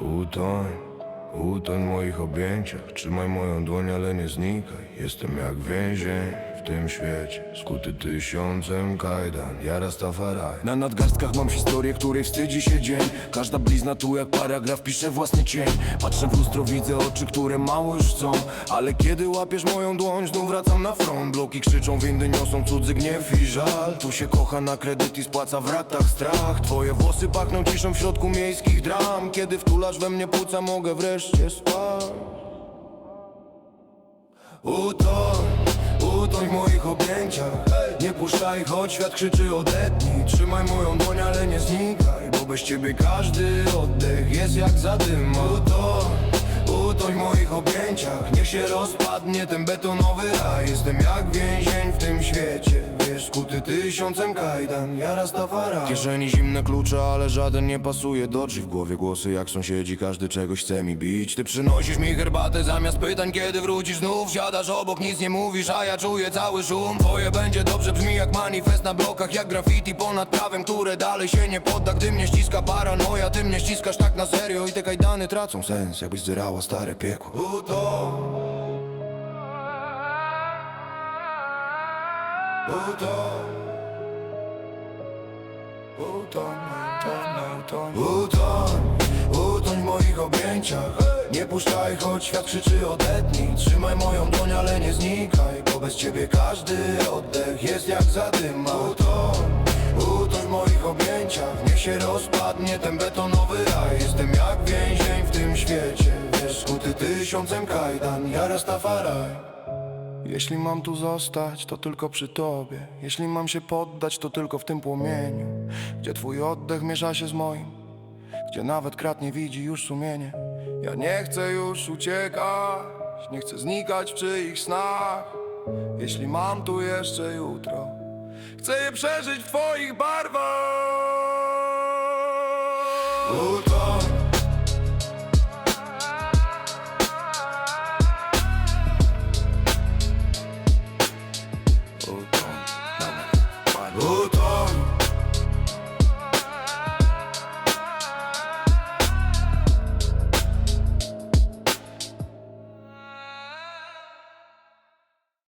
Utoń, utoń w moich objęciach Trzymaj moją dłoń, ale nie znikaj. Jestem jak więzień w tym świecie. Skuty tysiącem kajdan Ja Rastafari Na nadgarstkach mam historię, której wstydzi się dzień. Każda blizna tu jak paragraf pisze własny cień. Patrzę w lustro, widzę oczy, które mało już chcą. Ale kiedy łapiesz moją dłoń, znów wracam na front. Bloki krzyczą, windy niosą cudzy gniew i żal. Tu się kocha na kredyt i spłaca w ratach strach. Twoje włosy pachną ciszą w środku miejskich dram. Kiedy wtulasz we mnie płuca, mogę wreszcie spać. Utoń, moich objęciach Nie puszczaj, choć świat krzyczy odetnij. Trzymaj moją dłoń, ale nie znikaj Bo bez ciebie każdy oddech jest jak zadym. Utoń, utoń w moich objęciach Niech się rozpadnie ten betonowy raj. Jestem jak więzień Skuty tysiącem kajdan Ja Rastafari W kieszeni zimne klucze, ale żaden nie pasuje do drzwi. W głowie głosy jak sąsiedzi, każdy czegoś chce mi bić. Ty przynosisz mi herbatę zamiast pytań, kiedy wrócisz. Znów Siadasz obok, nic nie mówisz, a ja czuję cały szum. Twoje będzie dobrze, brzmi jak manifest na blokach Jak graffiti ponad prawem, które dalej się nie podda. Gdy mnie ściska paranoja, ty mnie ściskasz tak na serio. I te kajdany tracą sens, jakbyś zdzierała stare piekło. Uto Uto Utoń, utoń, utoń. Utoń, utoń w moich objęciach. Nie puszczaj, choć świat krzyczy odetnij. Trzymaj moją dłoń, ale nie znikaj Bo bez ciebie każdy oddech jest jak zadyma Utoń, utoń w moich objęciach. Niech się rozpadnie ten betonowy raj. Jestem jak więzień w tym świecie. Wiesz, skuty tysiącem kajdan. Ja Rastafari jeśli mam tu zostać, to tylko przy tobie. Jeśli mam się poddać, to tylko w tym płomieniu Gdzie twój oddech miesza się z moim Gdzie nawet krat nie widzi już sumienie. Ja nie chcę już uciekać Nie chcę znikać w czyichś snach. Jeśli mam tu jeszcze jutro Chcę je przeżyć w twoich barwach